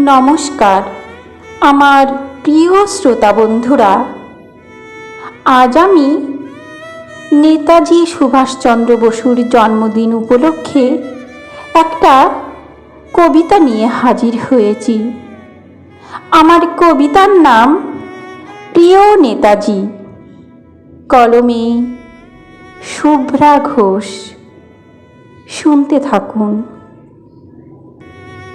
নমস্কার, আমার প্রিয় শ্রোতা বন্ধুরা। আজ আমি নেতাজি সুভাষচন্দ্র বসুর জন্মদিন উপলক্ষে একটা কবিতা নিয়ে হাজির হয়েছি। আমার কবিতার নাম প্রিয় নেতাজি। কলমে শুভ্রা ঘোষ। শুনতে থাকুন।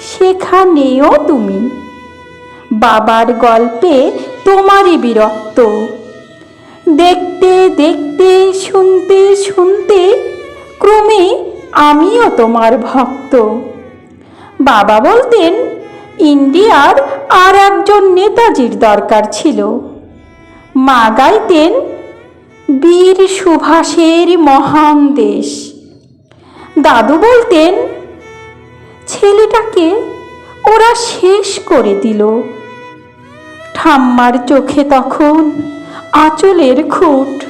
সেখানেও তুমি। বাবার গল্পে তোমারই বিরক্ত। দেখতে দেখতে, শুনতে শুনতে ক্রমে আমিও তোমার ভক্ত। বাবা বলতেন, ইন্ডিয়ার আর একজন নেতাজির দরকার ছিল। মা গাইতেন, বীর সুভাষের মহান দেশ। দাদু বলতেন ছেলেটাকে ওরা শেষ করে দিল। ঠাম্মার চোখে তখন আঁচলের খুঁট।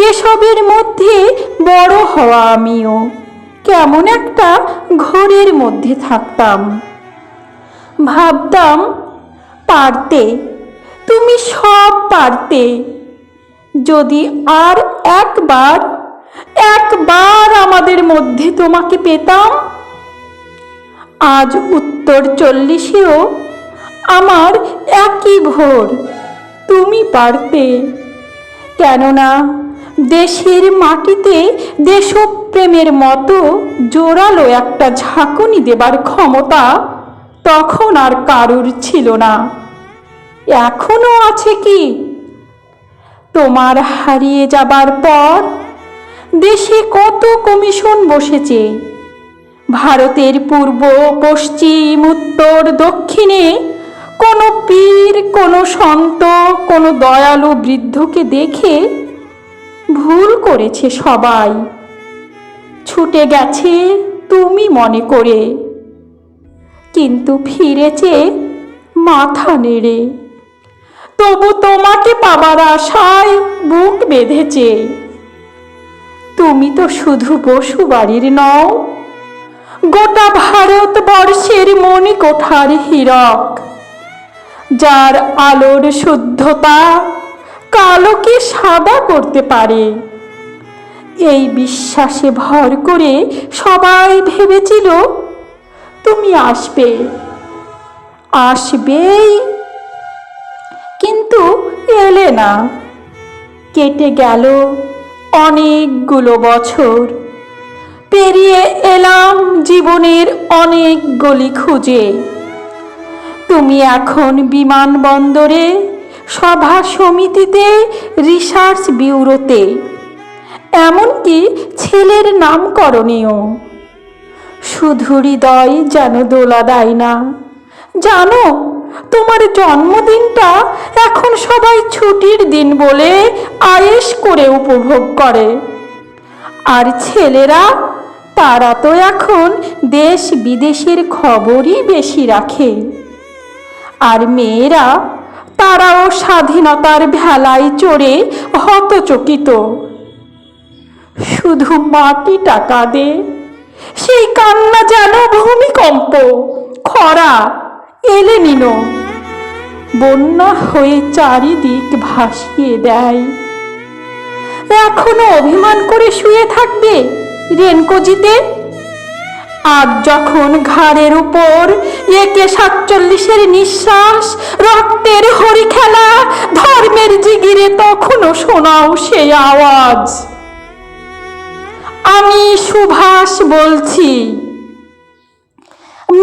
এসবের মধ্যে বড় হওয়া আমিও। কেমন একটা ঘোরের মধ্যে থাকতাম। ভাবতাম, পারতে, তুমি সব পারতে। যদি আর একবার একবার আমাদের মধ্যে তোমাকে পেতাম আজ উত্তর চল্লিশেও আমার একই ভোর। তুমি পারতে। কেননা দেশের মাটিতে দেশপ্রেমের মতো জোরালো একটা ঝাঁকুনি দেবার ক্ষমতা তখন আর কারুর ছিল না। এখনও আছে কি? তোমার হারিয়ে যাবার পর দেশে কত কমিশন বসেছে? ভারতের পূর্ব, পশ্চিম, উত্তর, দক্ষিণে কোনো পীর, কোনো সন্ত, কোনো দয়ালু বৃদ্ধকে দেখে ভুল করেছে সবাই। ছুটে গেছে তুমি মনে করে, কিন্তু ফিরেছে মাথা নেড়ে। তবু তোমাকে পাবার আশায় বুক বেঁধেছে। তুমি তো শুধু বসু বাড়ির নও গোটা ভারতবর্ষের মণি কোঠার হীরক, যার আলোর শুদ্ধতা কালোকে সাদা করতে পারে। এই বিশ্বাসে ভর করে সবাই ভেবেছিল, তুমি আসবে। আসবেই। কিন্তু এলে না। কেটে গেল অনেকগুলো বছর। পেরিয়ে এলাম জীবনের অনেক গলি খুঁজে। তুমি এখন বিমানবন্দরে সভা সমিতিতে, রিসার্চ ব্যুরোতে। এমনকি ছেলের নামকরণীয় শুধু হৃদয় যেন দোলা দেয় না। জানো, তোমার জন্মদিনটা এখন সবাই ছুটির দিন বলে আয়েস করে উপভোগ করে। আর ছেলেরা তারা তো এখন দেশ বিদেশের খবরই বেশি রাখে। আর মেয়েরা, তারাও স্বাধীনতার ভেলায় চড়ে হতচকিত। শুধু মাটি টাকা দে, সেই কান্না যেন ভূমিকম্প, খরা, এলে নিন। বন্যা হয়ে চারিদিক ভাসিয়ে দেয়। এখনও অভিমান করে শুয়ে থাকবে? রেনকোজিতে আর যখন ঘাড়ের উপর একে সাতচল্লিশের নিঃশ্বাস, রক্তের হরি খেলা, ধর্মের জিগিরে তখনও শোনাও সেই আওয়াজ। আমি সুভাষ বলছি,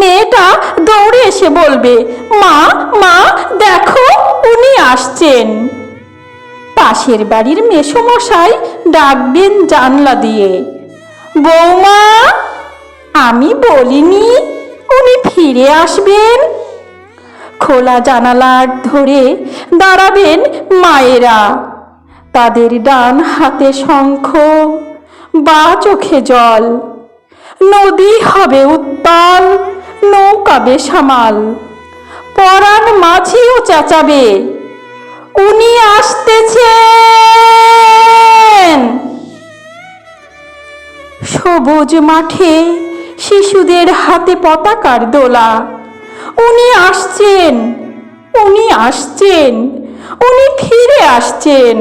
মেয়েটা দৌড়ে এসে বলবে, মা মা, দেখো, উনি আসছেন। পাশের বাড়ির মেসমশাই ডাকবেন জানলা দিয়ে। বৌমা, আমি বলিনি উনি ফিরে আসবেন। খোলা জানালার ধরে দাঁড়াবেন মায়েরা। তাদের ডান হাতে শঙ্খ, বা চোখে জল। নদী হবে উত্তাল নৌকাবে সামাল পরাণ মাঝিও চেঁচাবে। উনি আসতেছেন সবুজ মাঠে শিশুদের হাতে পতাকার দোলা। উনি আসছেন উনি আসছেন, উনি ফিরে আসছেন।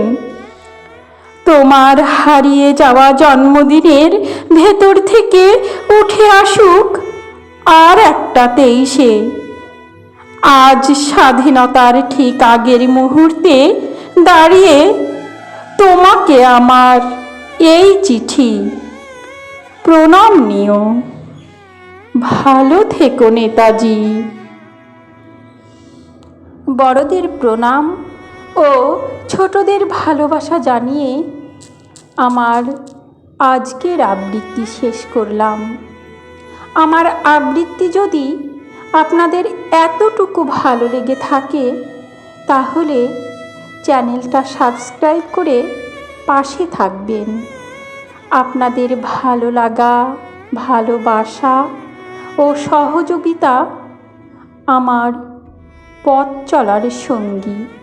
তোমার হারিয়ে যাওয়া জন্মদিনের ভেতর থেকে উঠে আসুক আর একটা তেইশে আজ স্বাধীনতার ঠিক আগের মুহূর্তে দাঁড়িয়ে তোমাকে আমার এই চিঠি প্রণাম নিও। ভালো থেকো নেতাজি। বড়দের প্রণাম ও ছোটদের ভালোবাসা জানিয়ে আমার আজকের আবৃত্তি শেষ করলাম। আমার আবৃত্তি যদি আপনাদের এতটুকু ভালো লেগে থাকে, তাহলে চ্যানেলটা সাবস্ক্রাইব করে পাশে থাকবেন। আপনাদের ভালো লাগা ভালোবাসা ও সহযোগিতা আমার পথ চলার সঙ্গী।